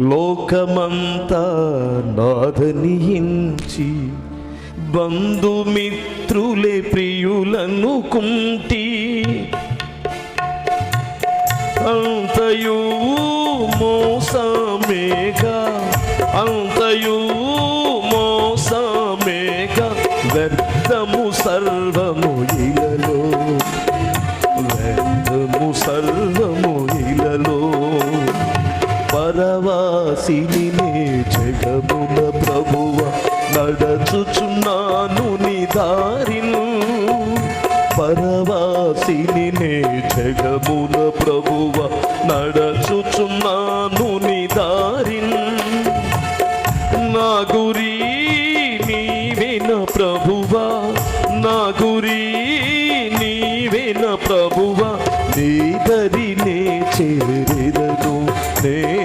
లోకమంతా నాదనియించి బంధుమిత్రులే ప్రియులను కుంటి అంతయు మోసమేగా అంతయు మోసమేగా వ్యర్థము సర్వము ఇలలో వ్యర్థము సర్వము ఇలలో. దాసిని జగముల ప్రభువ నడచుచున్నాను నీ దారిను పరవాసిని జగమున ప్రభువ నడచుచున్నాను నీ నా గురి నీవిన ప్రభువ నా గురి నీవిన ప్రభువ నీ బరినే చేరిదను. నే